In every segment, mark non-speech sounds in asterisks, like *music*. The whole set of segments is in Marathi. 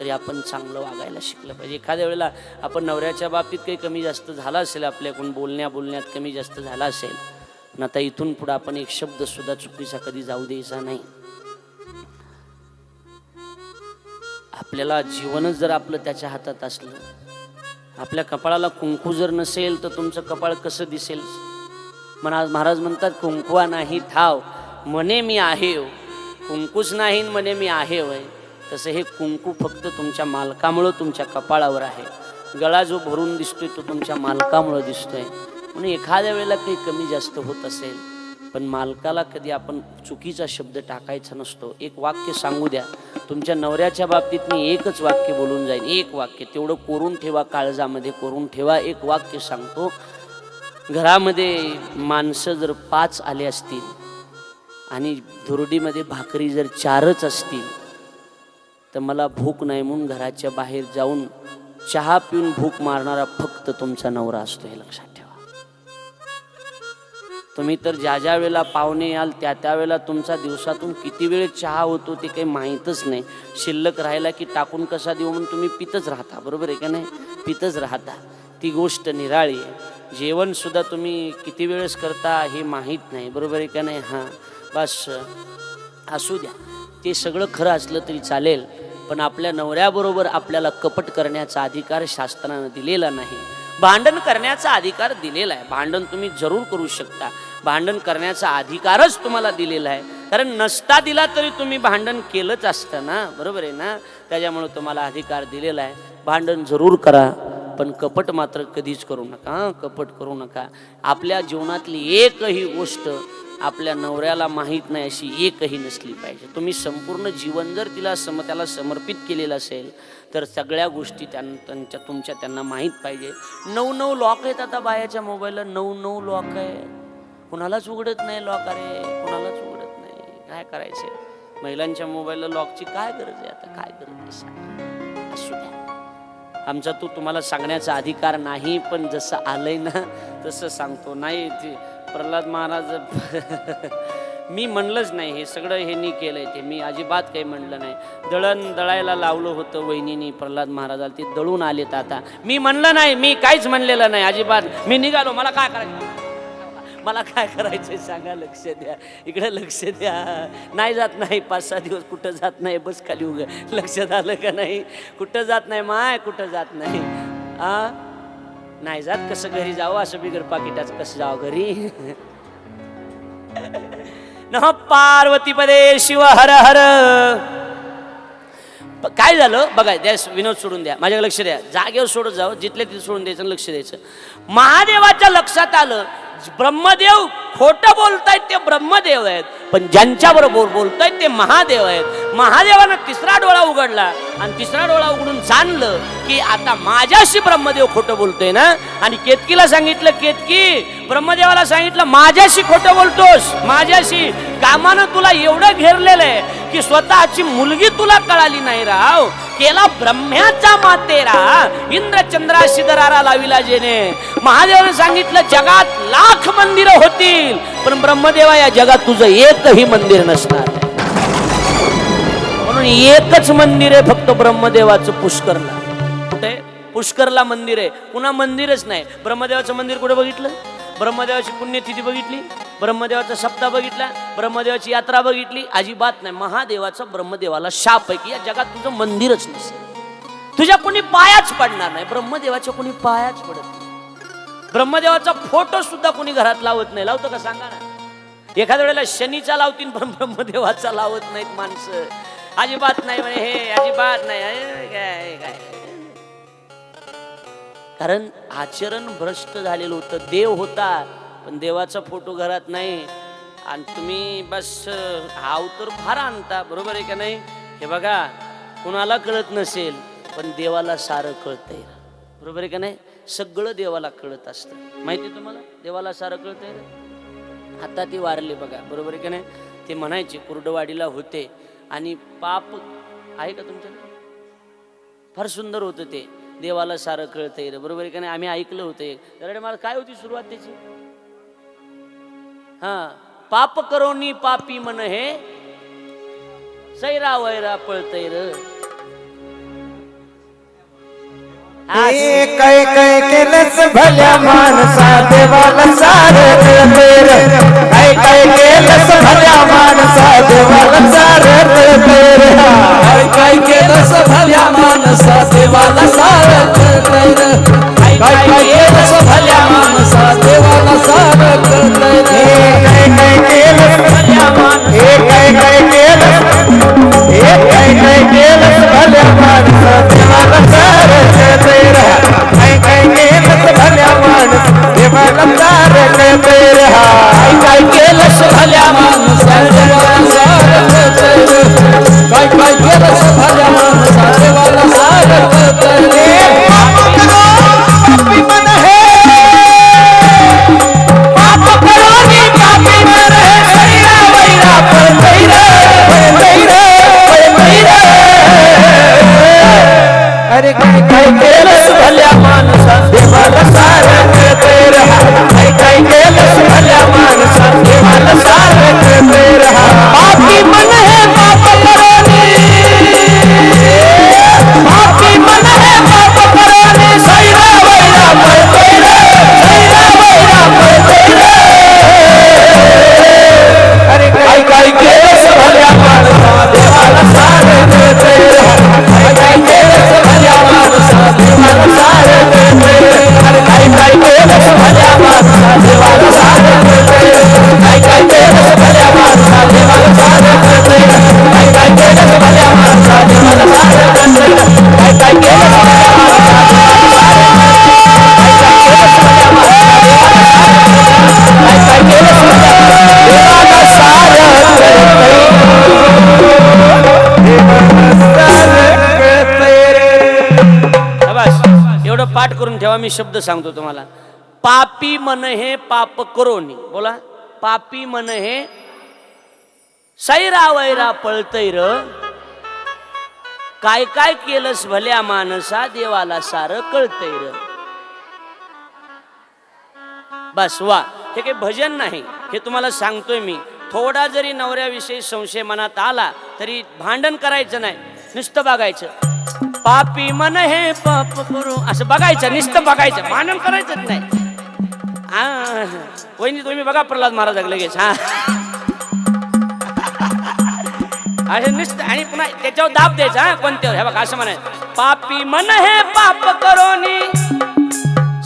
तरी आपण चांगलं वागायला शिकलं पाहिजे. एखाद्या वेळेला आपण नवऱ्याच्या बाबतीत काही कमी जास्त झाला असेल आपल्याकडून बोलण्या बोलण्यात कमी जास्त झाला असेल पण आता इथून पुढे आपण एक शब्द सुद्धा चुकीचा कधी जाऊ द्यायचा नाही. आपल्याला जीवनच जर आपलं त्याच्या हातात असलं आपल्या कपाळाला कुंकू जर नसेल तर तुमचं कपाळ कसं दिसेल? म्हणा महाराज म्हणतात कुंकुवा नाही ठाव म्हणे मी आहे हो. कुंकूच नाही म्हणे मी आहे वय तसं हे कुंकू फक्त तुमच्या मालकामुळं तुमच्या कपाळावर आहे. गळा जो भरून दिसतोय तो तुमच्या मालकामुळं दिसतोय. म्हणून एखाद्या वेळेला काही कमी जास्त होत असेल पण मालकाला कधी आपण चुकीचा शब्द टाकायचा नसतो. एक वाक्य सांगू द्या. तुमच्या नवऱ्याच्या बाबतीत मी एकच वाक्य बोलून जाईन. एक वाक्य. तेवढं कोरून ठेवा काळजामध्ये कोरून ठेवा. एक वाक्य सांगतो. घरामध्ये माणसं जर पाच आले असतील आणि धुरडीमध्ये भाकरी जर चारच असतील तर मला भूक नाही म्हणून घराच्या बाहेर जाऊन चहा पिऊन भूक मारणारा फक्त तुमचा नवरा असतो हे लक्षात ठेवा. तुम्ही तर ज्या ज्या वेळेला पाहुणे याल त्या त्या वेळेला तुमचा दिवसातून किती वेळ चहा होतो ते काही माहीतच नाही. शिल्लक राहिला की टाकून कसा देऊ म्हणून तुम्ही पितच राहता बरोबर आहे का नाही? पितच राहता. ती गोष्ट निराळी आहे. जेवणसुद्धा तुम्ही किती वेळेस करता हे माहीत नाही बरोबर आहे का नाही? हां. बस असू द्या. ते सगळं खरं असलं तरी चालेल. पण आपल्या नवऱ्याबरोबर आपल्याला कपट करण्याचा अधिकार शास्त्रानं दिलेला नाही. भांडण करण्याचा अधिकार दिलेला आहे. भांडण तुम्ही जरूर करू शकता. भांडण करण्याचा अधिकारच तुम्हाला दिलेला आहे. कारण नसता दिला तरी तुम्ही भांडण केलंच असतं ना. बरोबर आहे ना? त्याच्यामुळे तुम्हाला अधिकार दिलेला आहे. भांडण जरूर करा. पण कपट मात्र कधीच करू नका कपट करू नका. आपल्या जीवनातली एकही गोष्ट आपल्या नवऱ्याला माहीत नाही अशी एकही नसली पाहिजे. तुम्ही संपूर्ण जीवन जर तिला सम त्याला समर्पित केलेलं असेल तर सगळ्या गोष्टी त्यां त्यांच्या तुमच्या त्यांना माहीत पाहिजे. नऊ नऊ लॉक आहेत आता बायाच्या मोबाईलला नऊ नऊ लॉक आहे. कुणालाच उघडत नाही लॉक अरे! कुणालाच उघडत नाही. काय करायचं? महिलांच्या मोबाईलला लॉकची काय गरज आहे? आता काय गरज आहे? असू द्या. आमचा तो तुम्हाला सांगण्याचा अधिकार नाही पण जसं आलंय ना तसं सांगतो. नाही ते प्रल्हाद महाराज मी म्हणलंच नाही हे सगळं ह्यांनी केलंय ते. मी अजिबात काही म्हणलं नाही. दळण दळायला लावलं होतं वहिनीनी प्रल्हाद महाराजाला. ते दळून आलेत आता. मी म्हणलं नाही मी काहीच म्हणलेलं नाही अजिबात. मी निघालो मला काय करायचं? मला काय करायचंय सांगा लक्ष द्या. इकडे लक्ष द्या. नाही जात नाही पाच सहा दिवस कुठं जात नाही बस खाली उग लक्षात आलं का नाही? कुठं जात नाही माय कुठं जात नाही? आ? नाही जात कसं घरी जावं? असं बिगर पाकिटाचं कसं जावं घरी? न पार्वती पदे शिव हर हर. काय झालं? बघा द्या विनोद सोडून द्या. माझ्या लक्ष द्या. जागेवर सोडत जावं जिथल्या तिथे सोडून द्यायचं लक्ष द्यायचं. महादेवाच्या लक्षात आलं ब्रह्मदेव खोटं बोलतायत ते ब्रह्मदेव आहेत. पण ज्यांच्या बरोबर बोलतायत ते महादेव आहेत. महादेवानं तिसरा डोळा उघडला आणि तिसरा डोळा उघडून जाणलं की आता माझ्याशी ब्रह्मदेव खोटं बोलतोय ना? आणि केतकीला सांगितलं केतकी ब्रह्मदेवाला सांगितलं माझ्याशी खोटं बोलतोस माझ्याशी. कामानं तुला एवढं घेरलेलं आहे की स्वतःची मुलगी तुला कळाली नाही राव. केला ब्रह्म्याचा मातेरा. इंद्रचंद्रा शिदरारा लाविला जेने. महादेवाने सांगितलं जगात लाख मंदिर होतील पण ब्रह्मदेवा या जगात तुझं एकही मंदिर नसणार म्हणून एकच मंदिर आहे फक्त ब्रह्मदेवाचं पुष्करला. कुठे? पुष्करला मंदिर आहे. पुन्हा मंदिरच नाही. ब्रह्मदेवाचं मंदिर कुठे बघितलं? ब्रह्मदेवाची पुण्यतिथी बघितली? ब्रह्मदेवाचा शब्द बघितला ब्रह्मदेवाची यात्रा बघितली. अजिबात नाही महादेवाचा ब्रह्मदेवाला शाप आहे की या जगात तुझं मंदिरच नसेल. तुझ्या कोणी पायाच पडणार नाही ब्रह्मदेवाच्या कोणी पायाच पडत नाही. ब्रह्मदेवाचा फोटो सुद्धा कोणी घरात लावत नाही. लावतो का सांगा ना? एखाद्या वेळेला शनीचा लावतील पण ब्रह्मदेवाचा लावत नाहीत माणसं. अजिबात नाही म्हणे हे अजिबात नाही. काय काय. कारण आचरण भ्रष्ट झालेलं होतं. देव होता. पण देवाचा फोटो घरात नाही. आणि तुम्ही बस हा तर फार आणता बरोबर आहे का नाही? हे बघा कुणाला कळत नसेल पण देवाला सारं कळतंय. बरोबर आहे का नाही? सगळं देवाला कळत असतं. माहिती आहे तुम्हाला? देवाला सारं कळतंय आहे आता ती वारली बघा बरोबर आहे का नाही? ते म्हणायचे कुर्डवाडीला होते. आणि पाप आहे का तुमच्याकडे? फार सुंदर होतं ते. देवाला सारं कळतंय बरोबर आहे का नाही? आम्ही ऐकलं होतं तर मला काय होती सुरुवात त्याची? हा पाप करोनी पापी मन हे सैरा वैरा पळतय हे काय काय केलंस भल्या माणसा देवाला सार कळतेर काय काय केलंस भल्या माणसा देवाला सार कळतेर काय काय केलंस भल्या माणसा देवाला सार कळतंय रे. काय काय केलंस भल्या माणसा देवाला सार कळतंय रे. हे काय काय केलंस भल्या माणसा हे काय काय केलंस हे काय काय केलंस भल्या माणसा देवाला सार कळतेर मी शब्द सांगतो तुम्हाला. पापी मन हे पाप करोनी. बोला. पापी मन हे सैरा वैरा पळतैर काय काय केलंस भल्या माणसा देवाला सार कळतैर बस वा. हे काही भजन नाही. हे तुम्हाला सांगतोय मी. थोडा जरी नवऱ्याविषयी संशय मनात आला तरी भांडण करायचं नाही. नुसतं बघायचं. पापी मन हे पाप करू. असं बघायचं नुसतं बघायचं मानन करायचंच नाही. हा वहिनी तुम्ही बघा प्रल्हाद महाराज लगेच हा. असे नुसतं आणि पुन्हा त्याच्यावर दाब द्यायचा हा कोणत्यावर? हे बघा असं म्हणायचं. पापी मन हे पाप करोनी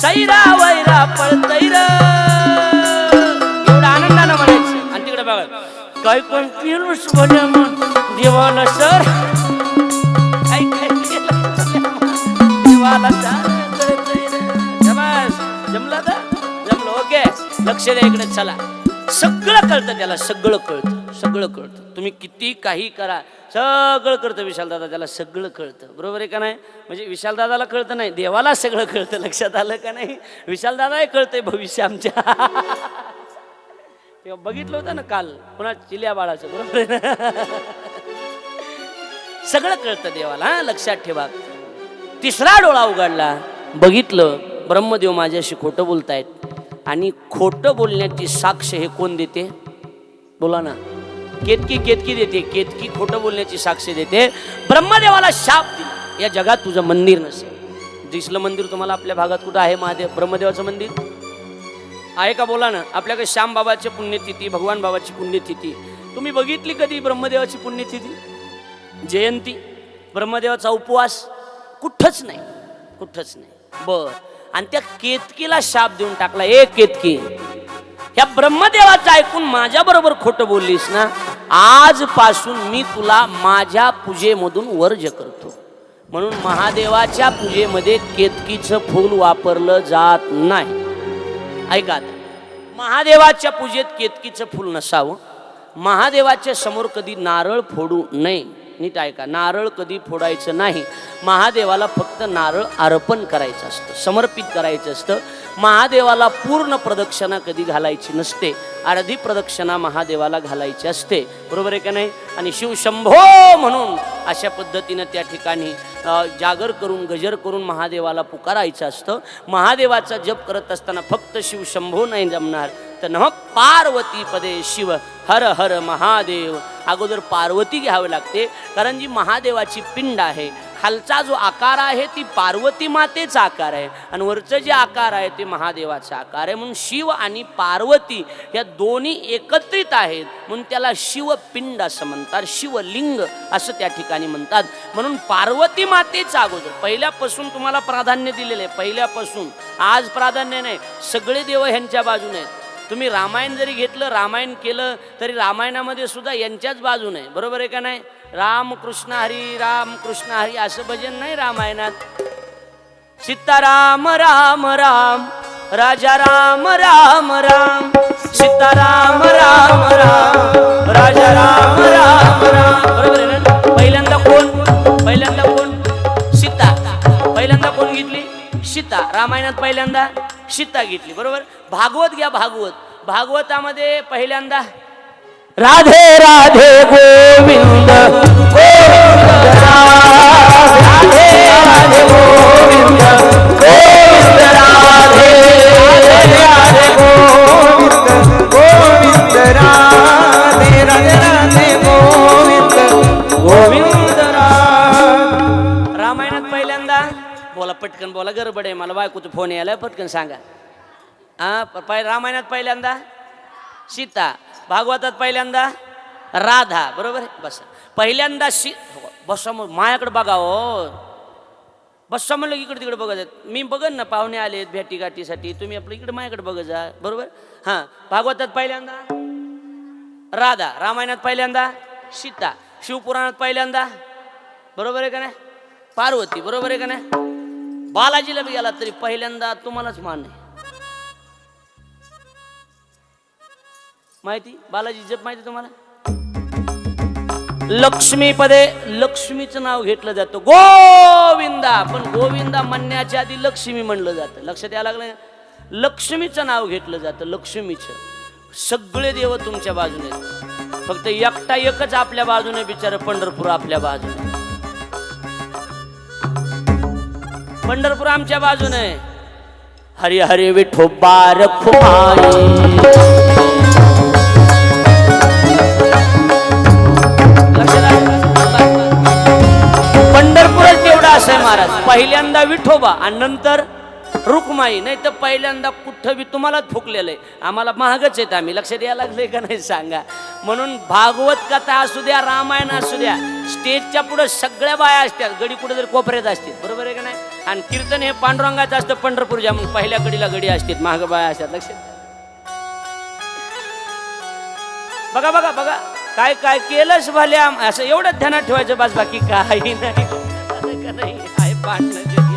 सैरा वैरा पळतैर एवढं आनंदानं म्हणायचं. आणि तिकडे बघा. काय काय पिलूस भल्या देवाला सर. मला सर जमलं तर जमलं ओके? लक्ष द्या इकडे चला. सगळं कळतं त्याला सगळं कळतं सगळं कळतं. तुम्ही किती काही करा. सगळं कळतं विशालदादा त्याला सगळं कळतं. बरोबर आहे का नाही? म्हणजे विशालदादाला कळतं नाही देवाला सगळं कळतं. लक्षात आलं का नाही? विशालदादाही कळतंय भविष्य आमच्या. तेव्हा बघितलं होतं ना काल पुन्हा चिल्या बाळाचं बरोबर आहे ना? सगळं कळतं देवाला हा? लक्षात ठेवा. तिसरा डोळा उघडला. बघितलं ब्रह्मदेव माझ्याशी खोटं बोलतायत. आणि खोटं बोलण्याची साक्ष हे कोण देते? बोला ना. केतकी केतकी देते. केतकी खोटं बोलण्याची साक्ष देते. ब्रह्मदेवाला शाप दिला. या जगात तुझं मंदिर नसेल. दिसलं मंदिर तुम्हाला आपल्या भागात कुठं आहे महादेव? ब्रह्मदेवाचं मंदिर? आहे का? बोला ना. आपल्याकडे श्याम बाबाची पुण्यतिथी भगवान बाबाची पुण्यतिथी. तुम्ही बघितली कधी ब्रह्मदेवाची पुण्यतिथी? जयंती. ब्रह्मदेवाचा उपवास. कुठंच नाही कुठंच नाही. बर. आणि त्या केतकीला शाप देऊन टाकला ए केतकी ह्या ब्रह्मदेवाचं ऐकून माझ्या बरोबर खोटं बोललीस ना आजपासून मी तुला माझ्या पूजेमधून वर्ज करतो. म्हणून महादेवाच्या पूजेमध्ये केतकीचं फूल वापरलं जात नाही. ऐका महादेवाच्या पूजेत केतकीचं फूल नसावं. महादेवाच्या समोर कधी नारळ फोडू नये नीट ऐका. नारळ कधी फोडायचं नाही. महादेवाला फक्त नारळ अर्पण करायचं असतं समर्पित करायचं असतं. महादेवाला पूर्ण प्रदक्षिणा कधी घालायची नसते अर्धी प्रदक्षिणा महादेवाला घालायची असते. बरोबर आहे का नाही? आणि शिवशंभो म्हणून अशा पद्धतीनं त्या ठिकाणी जागर करून गजर करून महादेवाला पुकारायचं असतं. महादेवाचा जप करत असताना फक्त शिवशंभो नाही जमणार तर न पार्वती पदे शिव हर हर महादेव. अगोदर पार्वती घ्यावे लागते कारण जी महादेवाची पिंड आहे खालचा जो आकार आहे ती पार्वती मातेचा आकार आहे. आणि वरचं जे आकार आहे ते महादेवाचा आकार आहे. म्हणून शिव आणि पार्वती या दोन्ही एकत्रित आहेत. म्हणून त्याला शिवपिंड असं म्हणतात शिवलिंग असं त्या ठिकाणी म्हणतात. म्हणून पार्वती मातेचा अगोदर. पहिल्यापासून तुम्हाला प्राधान्य दिलेलं आहे. पहिल्यापासून. आज प्राधान्य नाही. सगळे देव ह्यांच्या बाजूने आहेत. तुम्ही रामायण जरी घेतलं रामायण केलं तरी रामायणामध्ये सुद्धा यांच्याच बाजूने आहे. बरोबर आहे का नाही? राम कृष्ण हरी राम कृष्ण हरी असं भजन नाही रामायणात. सीताराम राम राम राजा राम राम राम. सीताराम राम राम राजा राम राम राम. बरोबर आहे ना? पहिल्यांदा कोण? पहिल्यांदा कोण? सीता. पहिल्यांदा कोण घेतली? सीता. रामायणात पहिल्यांदा सीता घेतली. बरोबर? भागवत घ्या भागवत. भागवतामध्ये पहिल्यांदा राधे राधे गोविंद गोविंद राधे राधे गोविंद गोविंद राधे राधे गोविंद गोविंद राधे राधे राधे गोविंद गोविंद राधे रामायणात पहिल्यांदा बोला पटकन बोला गडबड आहे मला बायकोचा फोन यायला पटकन सांगा. हा पाय रामायणात पहिल्यांदा सीता. भागवतात पहिल्यांदा राधा बरोबर? आहे बस. पहिल्यांदा शि बसा मग माझ्याकडे बघा हो. बसा म्हणलं इकडे तिकडे बघत आहेत मी बघन ना पाहुणे आलेत भेटी गाठीसाठी तुम्ही आपलं इकडे माझ्याकडे बघत जा. बरोबर? हां. भागवतात पहिल्यांदा राधा रामायणात पहिल्यांदा सीता शिवपुराणात पहिल्यांदा बरोबर आहे का नाही? पार्वती बरोबर आहे का नाही? बालाजीला बी गेला तरी पहिल्यांदा तुम्हालाच मान आहे. माहिती? बालाजी जप माहिती तुम्हाला? लक्ष्मी पदे लक्ष्मीचं नाव घेतलं जातं. गोविंदा! पण गोविंदा म्हणण्याच्या आधी लक्ष्मी म्हणलं जातं. लक्षात यायला लागलं? लक्ष्मीचं नाव घेतलं जातं लक्ष्मीचं. सगळे देव तुमच्या बाजूने फक्त एकटा एकच आपल्या बाजूने बिचार पंढरपूर आपल्या बाजूने पंढरपूर आमच्या बाजूने हरी हरी विठोबा रखुमाई असं महाराज. पहिल्यांदा विठोबा आणि नंतर रुक्माई. नाही तर पहिल्यांदा कुठं बी तुम्हालाच फुकलेलं आहे. आम्हाला महागच आहेत आम्ही. लक्षात यायला लागले का नाही सांगा. म्हणून भागवत कथा असू द्या रामायण असू द्या स्टेजच्या पुढे सगळ्या बाया असतात. गडी कुठे तरी कोपऱ्यात असतात. बरोबर आहे का नाही? आणि कीर्तन हे पांडुरंगाचं असतं पंढरपूरच्या म्हणून. पहिल्या कडीला गडी असतात महाग बाया असतात. लक्षात बघा बघा बघा. काय काय केलंच भल्या असं एवढं ध्यानात ठेवायचं बस बाकी काही नाही. का नाही आहे पाडणं जगी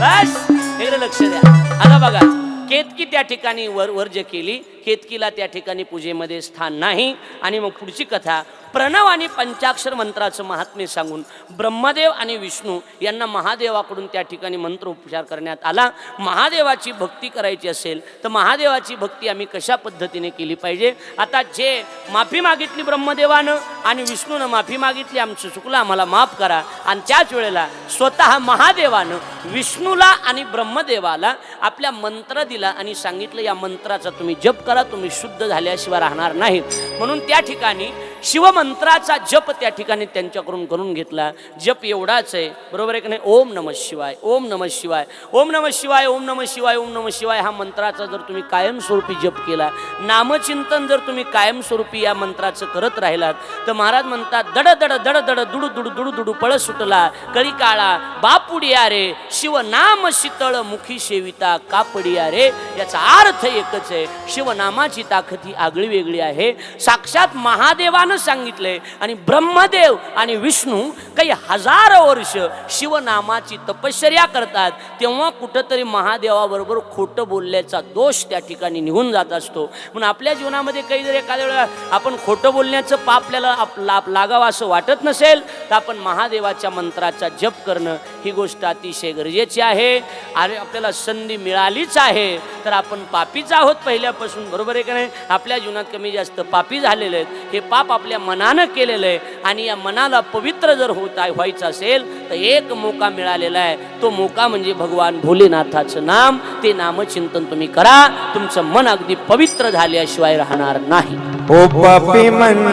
बस इकडे लक्ष द्या. आता बघा. केतकी त्या ठिकाणी वर वर्ज केली केतकीला त्या ठिकाणी पूजेमध्ये स्थान नाही. आणि मग पुढची कथा प्रणव आणि पंचाक्षर मंत्राचं महात्म्य सांगून ब्रह्मदेव आणि विष्णू यांना महादेवाकडून त्या ठिकाणी मंत्र उपचार करण्यात आला. महादेवाची भक्ती करायची असेल तर महादेवाची भक्ती आम्ही कशा पद्धतीने केली पाहिजे? आता जे माफी मागितली ब्रह्मदेवानं आणि विष्णूनं माफी मागितली आमचं चुकलं आम्हाला माफ करा. आणि त्याच वेळेला स्वतः महादेवानं विष्णूला आणि ब्रह्मदेवाला आपल्या मंत्र दिला आणि सांगितलं या मंत्राचा तुम्ही जप करा तुम्ही शुद्ध झाल्याशिवाय राहणार नाहीत. म्हणून त्या ठिकाणी शिवमंत्राचा जप त्या ठिकाणी त्यांच्याकडून करून घेतला. जप एवढाच आहे. बरोबर आहे का नाही? ओम नम शिवाय ओम नम शिवाय ओम नम शिवाय ओम नम शिवाय ओम नम शिवाय हा मंत्राचा जर तुम्ही कायमस्वरूपी जप केला नामचिंतन जर तुम्ही कायमस्वरूपी या मंत्राचं करत राहिलात तर महाराज म्हणतात दड दड दड दड दुडू दुडू दुडू दुडू पळ सुटला कळी काळा बापुडिया रे शिव नाम शीतळ मुखी सेविता कापडिया रे याचा अर्थ एकच आहे शिवनामाची ताकद ही आगळी वेगळी आहे. साक्षात महादेवानं सांगितलंय आणि ब्रह्मदेव आणि विष्णू काही हजारो वर्ष शिवनामाची तपश्चर्या करतात तेव्हा कुठंतरी महादेवाबरोबर खोटं बोलल्याचा दोष त्या ठिकाणी निघून जात असतो. म्हणून आपल्या जीवनामध्ये काही जर एखाद्या वेळेला आपण खोटं बोलण्याचं पाप आपल्याला आप- लाभ लागावं असं वाटत नसेल तर आपण महादेवाच्या मंत्राचा जप करणं ही गोष्ट अतिशय गरजेची आहे. आणि आपल्याला संधी मिळालीच आहे तर आपण पापीच आहोत पहिल्यापासून बरोबर आहे का नाही? आपल्या जीवनात कमी जास्त पापी झालेले आहेत. हे पाप आपल्या मनानं केलेलं आहे. आणि या मनाला पवित्र जर होत आहे व्हायचं असेल तर एक मोका मिळालेला आहे. तो मोका म्हणजे भगवान भोलेनाथाचं नाम. ते नामचिंतन तुम्ही करा. तुमचं मन अगदी पवित्र झाल्याशिवाय राहणार नाही. ओ पापी मन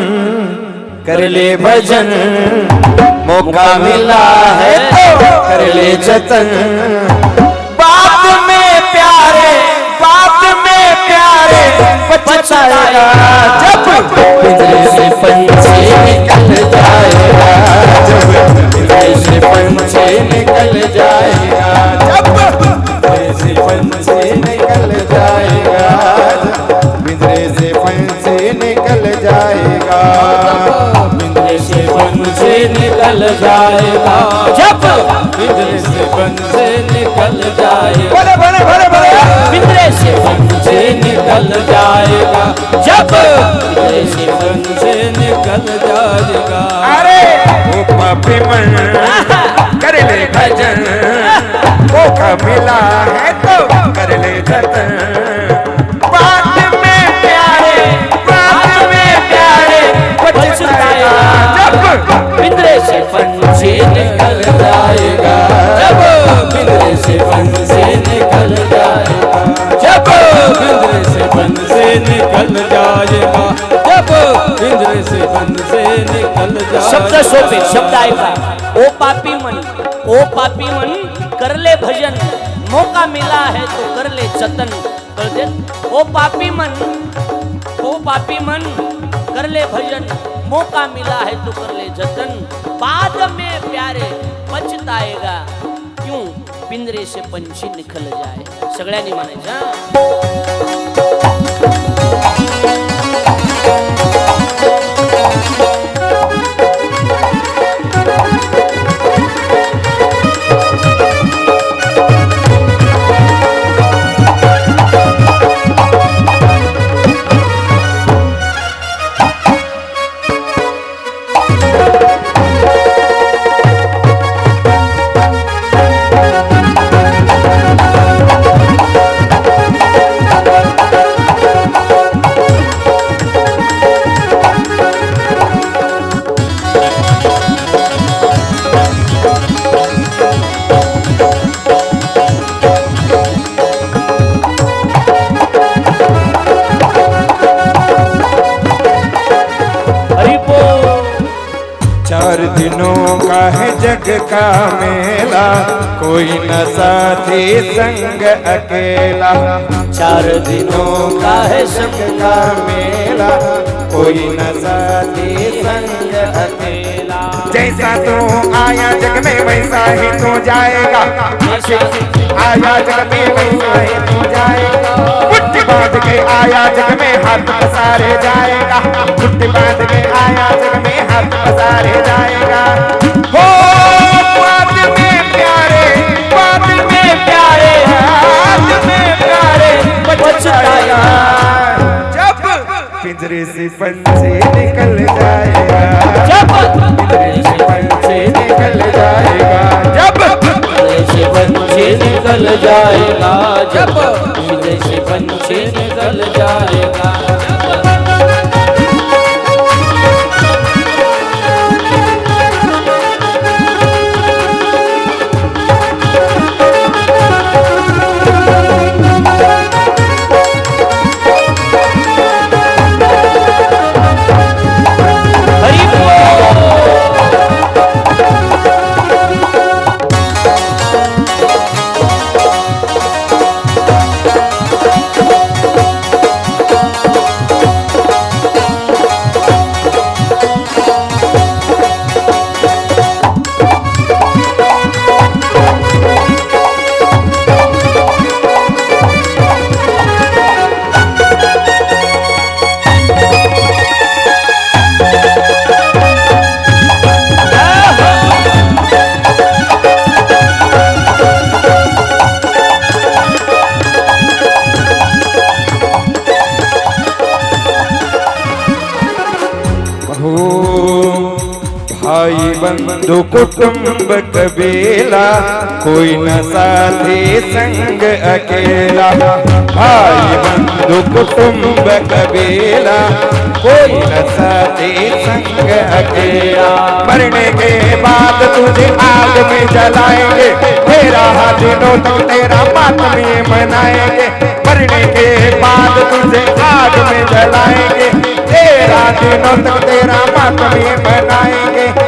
भजन मौका मिला है करले जतन. पछताएगा जब पिंजरे से पंछी निकल जाएगा. जब पिंजरे से पंछी निकल जाएगा. जब पिंजरे से पंछी निकल जाएगा. पिंजरे से पंछी निकल जाएगा. निकल जाएगा। जब पिंजरे से पंछी निकल जाएगा। बड़े बड़े बड़े बड़े पिंजरे से पंछी निकल जाएगा। जब पिंजरे से से निकल जाएगा। अरे। वो पापी मन कर ले भजन। *laughs* मौका मिला है तो कर ले जतन। से पंछी निकल जाएगा। जब पिंजरे से से निकल जाएगा। जब पिंजरे से से निकल जाएगा। जब पिंजरे से से निकल जाएगा। शब्द सोपे, शब्द ऐका ओ पापी मन, ओ पापी मन, कर ले भजन। मौका मिला है तो कर ले जतन। कळते ओ पापी मन, ओ पापी मन, कर ले भजन। मौका मिला है तो कर ले जतन। बाद में प्यारे पचताएगा क्यों? पिंजरे से पंछी निकल जाए। सगळ्यांनी म्हणायचं मेला कोई न साथी संग अकेला। जैसा तू आया जग में वैसा ही तू जाएगा। आया जग में वैसा ही तू जाएगा। मुट्ठी बाँध के आया जग में हाथ पसारे जाएगा। मुट्ठी बाँध के आया जग में हाथ पसारे जाएगा। हो बात में प्यारे बात में प्यारे बात में प्यारे जब पिंजरे से पंछी निकल जाएगा। जब पिंजरे से पंछी निकल जाएगा। जब पिंजरे से पंछी निकल जाएगा जब पिंजरे से पंछी निकल जाएगा। कुटुंब कबीला कोई न साथी संग अकेला। भाई बंधु कुटुंब कबीला कोई न साथी संग अकेला। मरने के बाद तुझे आग में जलाएंगे तेरा दिनों तक तेरा मातम ये मनाएंगे। मरने के बाद तुझे आग में जलाएंगे तेरा दिनों तक तेरा मातमी मनाएंगे।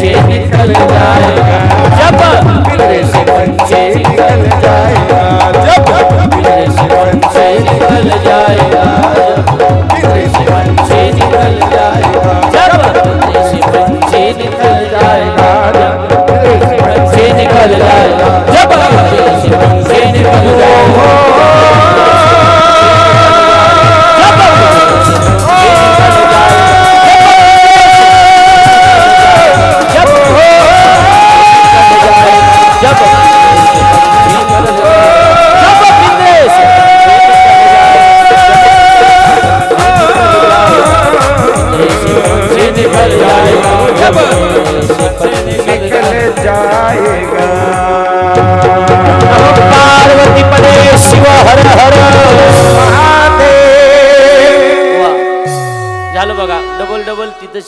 చేతులు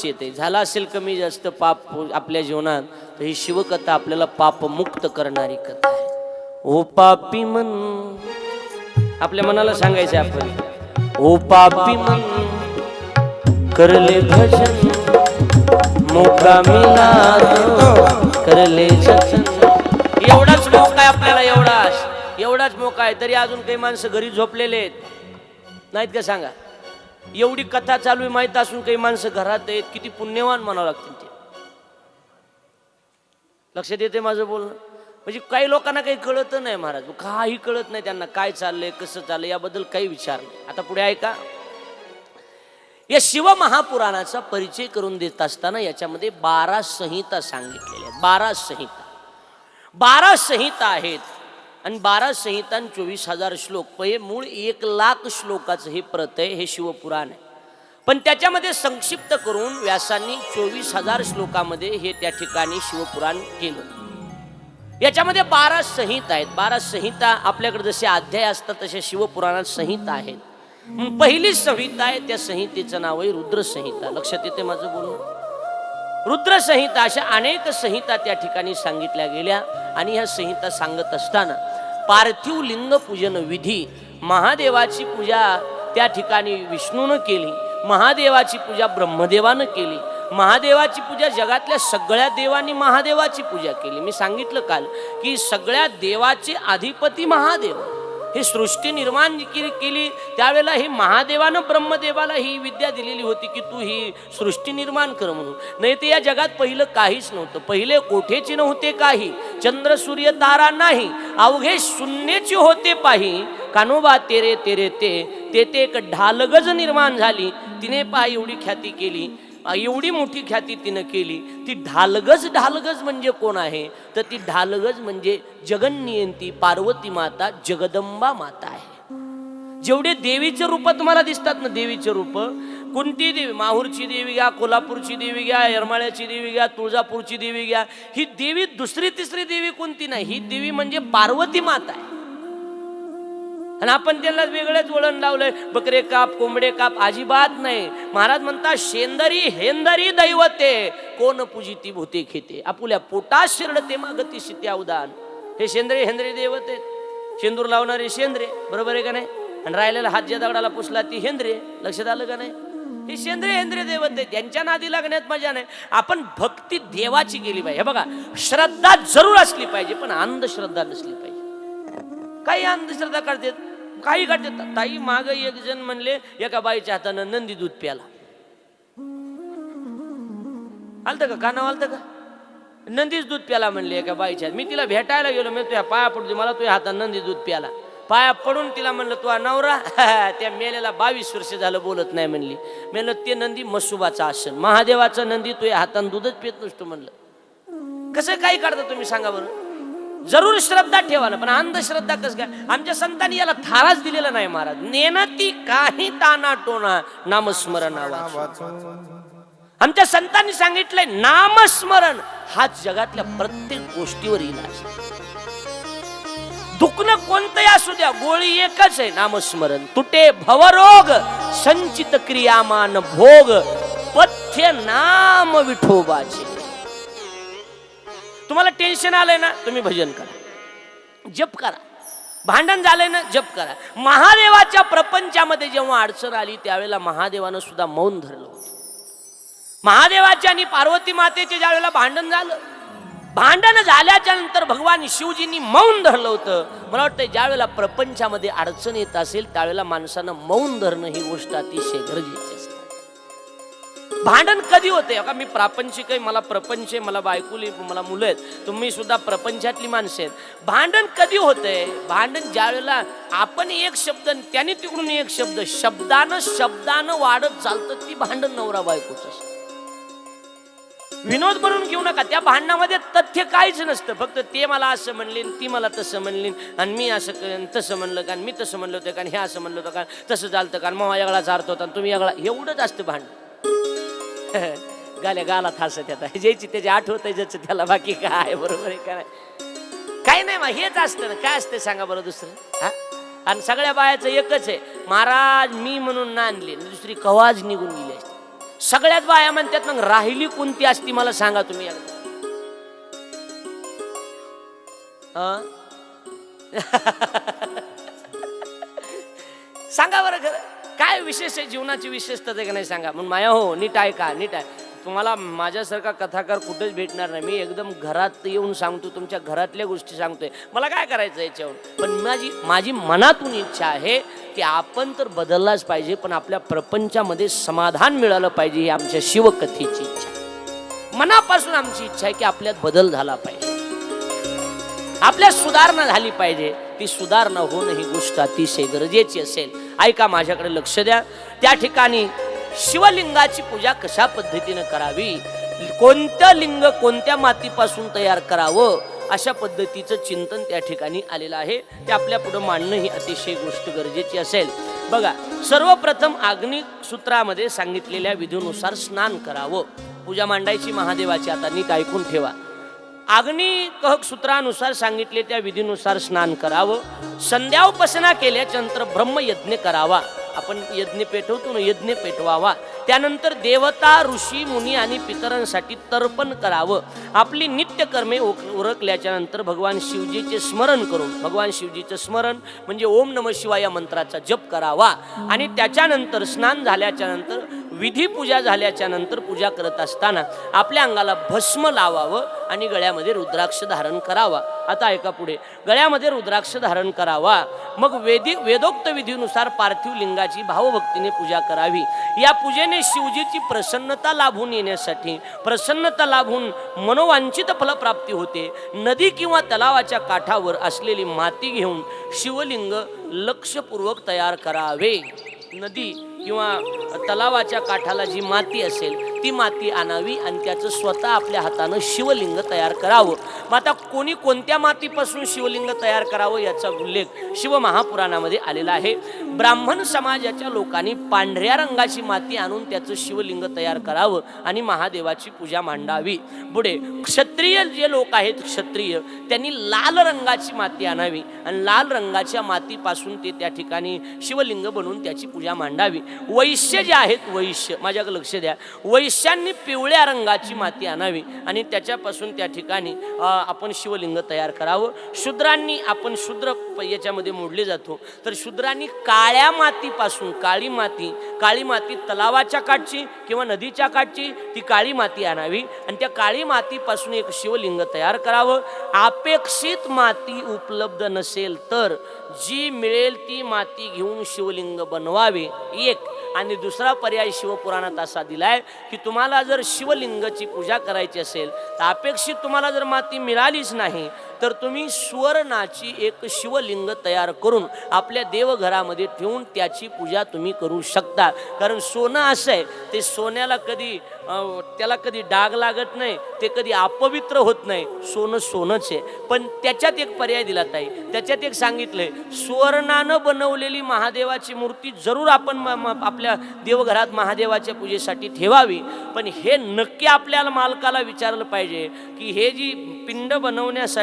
डबल येते. झाला असेल कमी जास्त पाप आपल्या जीवनात तर ही शिवकथा आपल्याला पाप मुक्त करणारी कथा आहे. ओ पापी मन. आपल्या मनाला सांगायचं आपण. ओ पापी मन. करले भजन. मोका मिला करले जतन. एवढाच मोका आहे आपल्याला एवढाच. एवढाच मोका आहे तरी अजून काही माणसं घरी झोपलेले आहेत. नाहीत का सांगा? एवढी कथा चालू आहे माहीत असून काही माणसं घरात आहेत किती पुण्यवान म्हणावं लागतील ते लक्षात येते माझं बोलणं? म्हणजे काही लोकांना काही कळत नाही महाराज काही कळत नाही त्यांना काय चाललंय कसं चाललंय याबद्दल काही विचार नाही. आता पुढे ऐका. या शिव महापुराणाचा परिचय करून देत असताना याच्यामध्ये बारा संहिता सांगितलेल्या आहेत. बारा संहिता. बारा संहिता आहेत. आणि बारा संहिता आणि चोवीस हजार श्लोक हे मूळ एक लाख श्लोकाचं हे प्रत आहे हे शिवपुराण आहे. पण त्याच्यामध्ये संक्षिप्त करून व्यासांनी चोवीस हजार श्लोकामध्ये हे त्या ठिकाणी शिवपुराण केलं. याच्यामध्ये बारा संहिता आहेत. बारा संहिता आपल्याकडे जसे अध्याय असतात तसे शिवपुराणात संहिता आहेत. पहिली संहिता आहे त्या संहितेचं नाव आहे रुद्रसंहिता लक्षात येते माझं बोलणं? रुद्रसंहिता अशा अनेक संहिता त्या ठिकाणी सांगितल्या गेल्या आणि ह्या संहिता सांगत असताना पार्थिव लिंग पूजन विधी. महादेवाची पूजा त्या ठिकाणी विष्णूनं केली. महादेवाची पूजा ब्रह्मदेवानं केली. महादेवाची पूजा जगातल्या सगळ्या देवांनी महादेवाची पूजा केली. मी सांगितलं काल की सगळ्या देवाचे अधिपती महादेव. ही सृष्टी निर्माण केली त्यावेळेला ही महादेवानं ब्रह्मदेवाला ही विद्या दिलेली होती की तू ही सृष्टी निर्माण कर म्हणून. नाही तर या जगात पहिलं काहीच नव्हतं. पहिले कोठेचे नव्हते काही. चंद्र सूर्य तारा नाही. अवघे शून्यची होते पाही. कानोबा तेरे तेरे ते ते. एक ढालगज निर्माण झाली. तिने पाय एवढी ख्याती केली. एवढी मोठी ख्याती तिनं केली. ती ढालगज ढालगज म्हणजे कोण आहे? तर ती ढालगज म्हणजे जगन्नियंती पार्वती माता जगदंबा माता आहे. जेवढे देवीचे रूप तुम्हाला दिसतात ना देवीचे रूप कोणती देवी? माहूरची देवी घ्या कोल्हापूरची देवी घ्या येरमाळ्याची देवी घ्या तुळजापूरची देवी घ्या ही देवी दुसरी तिसरी देवी कोणती नाही. ही देवी म्हणजे पार्वती माता आहे. आणि आपण त्यांना वेगळेच वळण लावलंय. बकरे काप कोंबडे काप अजिबात नाही. महाराज म्हणतात शेंदरी हेंदरी दैवते कोण पूजिती भूते खेते. आपुल्या पोटात शिरडते मागती शित्या उदान हे शेंदरी हेंदरी देवत. शेंदूर लावणारे शेंद्रे बरोबर आहे का नाही? आणि राहिलेला हात ज्या दगडाला पुसला ती हेंद्रे. लक्षात आलं का नाही? हे शेंद्रे हेंद्रे दैवत. आहेत त्यांच्या नादी लागण्यात मजा नाही. आपण भक्ती देवाची केली पाहिजे. हे बघा श्रद्धा जरूर असली पाहिजे पण अंधश्रद्धा नसली पाहिजे. काही अंधश्रद्धा करतात? काही काढते ताई माग एक जण म्हणले एका बाईच्या हातानं नंदी दूध प्याला. आलतं का? कानाव आलतं का? नंदीच दूध प्याला म्हणले एका बाईच्या. मी तिला भेटायला गेलो मी तुझ्या पाया पडतो मला तुझ्या हातात नंदी दूध प्याला. पाया पडून तिला म्हणलं तू नवरा. *laughs* त्या मेलेला बावीस वर्ष झालं बोलत नाही म्हणली. म्हणलं ते नंदी मसुबाचा आसन. महादेवाचा नंदी तुझ्या हातानं दूधच पित नसतो म्हणलं. कसं काही काढता तुम्ही? सांगा बरं. जरूर श्रद्धा ठेवाला पण अंधश्रद्धा कसं काय? आमच्या संतांनी याला थाराच दिलेला नाही महाराज. नेनती काही ताना टोना नामस्मरण आमच्या संतांनी सांगितलंय नामस्मरण हा जगातल्या प्रत्येक गोष्टीवर इलाज दुखणं कोणतंही असू द्या गोळी एकच आहे नामस्मरण. तुटे भवरोग संचित क्रियामान भोग पथ्य नाम विठोबाचे. तुम्हाला टेन्शन आलंय ना तुम्ही भजन करा. जप करा. भांडण झालंय ना जप करा. महादेवाच्या प्रपंचामध्ये जेव्हा अडचण आली त्यावेळेला महादेवानं सुद्धा मौन धरलं होतं. महादेवाच्या आणि पार्वती मातेचे ज्यावेळेला भांडण झालं भांडण झाल्याच्यानंतर भगवान शिवजींनी मौन धरलं होतं. मला वाटतं ज्यावेळेला प्रपंचामध्ये अडचण येत असेल त्यावेळेला माणसानं मौन धरणं ही गोष्ट अतिशय गरजेची असते. भांडण कधी होते का मी प्रापंचिक आहे मला प्रपंच आहे मला बायकुली मला मुलं आहेत. तुम्ही सुद्धा प्रपंचातली माणसं आहेत. भांडण कधी होतंय? भांडण ज्या वेळेला आपण एक शब्द त्याने तिकडून एक शब्द शब्दानं शब्दानं वाढत चालतं ती भांडण नवरा बायकोचं विनोद बनवून घेऊ नका. त्या भांडणामध्ये तथ्य काहीच नसतं. फक्त ते मला असं म्हणले ती मला तसं म्हणली आणि मी असं करेन तसं म्हणलं का आणि मी तसं म्हणलं होतं का हे असं म्हणलं होतं का तसं चालतं का मग वेगळाचा अर्थ होता आणि तुम्ही वेगळा एवढंच असतं भांडण. गाल्या गाला हसत आता ज्याची त्याची आठवत ज्याचं त्याला बाकी काय बरोबर आहे काय काय नाही मग हेच असतं ना. काय असतं सांगा बरं दुसरं. हा? आणि सगळ्या बायाचं एकच आहे. महाराज मी म्हणून नांदले दुसरी कवाज निघून गेली असते. सगळ्यात बाया म्हणतात मग राहिली कोणती असती मला सांगा तुम्ही हा? *laughs* सांगा बरं खरं. काय विशेष आहे जीवनाची विशेषता ते का नाही सांगा? म्हणून माया हो नीट आहे का? नीट आहे. तुम्हाला माझ्यासारखा कथाकार कुठेच भेटणार नाही. मी एकदम घरात येऊन सांगतो तुमच्या घरातल्या गोष्टी सांगतोय. मला काय करायचं याच्यावर पण माझी माझी मनातून इच्छा आहे की आपण तर बदललाच पाहिजे पण आपल्या प्रपंचामध्ये समाधान मिळालं पाहिजे ही आमच्या शिवकथेची इच्छा आहे. मनापासून आमची इच्छा आहे की आपल्यात बदल झाला पाहिजे. आपल्या सुधारणा झाली पाहिजे. ती सुधारणा होणं ही गोष्ट अतिशय गरजेची असेल. ऐका माझ्याकडे लक्ष द्या. त्या ठिकाणी शिवलिंगाची पूजा कशा पद्धतीनं करावी? कोणतं लिंग कोणत्या मातीपासून तयार करावं? अशा पद्धतीचं चिंतन त्या ठिकाणी आलेलं आहे. ते आपल्या पुढं मांडणं ही अतिशय गोष्ट गरजेची असेल. बघा सर्वप्रथम अग्निसूत्रामध्ये सांगितलेल्या विधीनुसार स्नान करावं. पूजा मांडायची महादेवाची आता नीट ऐकून ठेवा. अग्निकहक सूत्रानुसार सांगितले त्या विधीनुसार स्नान करावं. संध्याउपासना केल्याच्यानंतर ब्रह्मयज्ञ करावा. आपण यज्ञ पेटवतो ना यज्ञ पेटवावा त्यानंतर देवता ऋषी मुनी आणि पितरांसाठी तर्पण करावं. आपली नित्यकर्मे ओक- उरकल्याच्या नंतर भगवान शिवजीचे स्मरण करून भगवान शिवजीचं स्मरण म्हणजे ओम नम शिवाय या मंत्राचा जप करावा. आणि त्याच्यानंतर स्नान झाल्याच्यानंतर विधी पूजा झाल्याच्यानंतर पूजा करत असताना आपल्या अंगाला भस्म लावावं आणि गळ्यामध्ये रुद्राक्ष धारण करावा. आता ऐका पुढे. गळ्यामध्ये रुद्राक्ष धारण करावा. मग वेदी वेदोक्त विधीनुसार पार्थिव लिंगाची भावभक्तीने पूजा करावी. या पूजेने शिवजीची प्रसन्नता लाभून येण्यासाठी प्रसन्नता लाभून मनोवांछित फलप्राप्ती होते. नदी किंवा तलावाच्या काठावर असलेली माती घेऊन शिवलिंग लक्षपूर्वक तयार करावे. नदी किंवा तलावाच्या काठाला जी माती असेल ती माती आणावी आणि त्याचं स्वतः आपल्या हातानं शिवलिंग तयार करावं. मग आता कोणी कोणत्या मातीपासून शिवलिंग तयार करावं याचा उल्लेख शिवमहापुराणामध्ये आलेला आहे. ब्राह्मण समाजाच्या लोकांनी पांढऱ्या रंगाची माती आणून त्याचं शिवलिंग तयार करावं आणि महादेवाची पूजा मांडावी. पुढे क्षत्रिय जे लोक आहेत क्षत्रिय त्यांनी लाल रंगाची माती आणावी आणि लाल रंगाच्या मातीपासून ते त्या ठिकाणी शिवलिंग बनवून त्याची पूजा मांडावी. वैश्य जे आहेत वैश्य माझ्याकडे लक्ष द्या. वैश्यांनी पिवळ्या रंगाची माती आणावी? आणि त्याच्यापासून त्या ठिकाणी आपण शिवलिंग तयार करावं. शूद्रांनी आपण शूद्र याच्यामध्ये मोडले जातो. तर शूद्रांनी काळ्या मातीपासून काळी माती काळी माती तलावाच्या काठची किंवा नदीच्या काठची ती काळी माती आणावी. आणि त्या काळी मातीपासून एक शिवलिंग तयार करावं. अपेक्षित माती उपलब्ध नसेल तर जी मिळेल ती माती घेऊन शिवलिंग बनवावे. एक. आणि दुसरा पर्याय शिवपुराणात असा दिलाय की तुम्हाला जर शिवलिंगाची पूजा करायची असेल तर अपेक्षित तुम्हाला जर माती मिळालीच नाही तर तुम्ही सुवर्णाची एक शिवलिंग तयार करून आपल्या देवघरामध्ये ठेवून त्याची पूजा तुम्ही करू शकता. कारण सोनं असं आहे ते सोन्याला कधी त्याला कधी डाग लागत नाही ते कधी अपवित्र होत नाही. सोनं सोनंच आहे. पण त्याच्यात एक पर्याय दिला ताई. त्याच्यात एक सांगितलंय सुवर्णानं बनवलेली महादेवाची मूर्ती जरूर आपण म- आपल्या देवघरात महादेवाच्या पूजेसाठी ठेवावी. पण हे नक्की आपल्याला मालकाला विचारलं पाहिजे की हे जी पिंड बनवण्यासाठी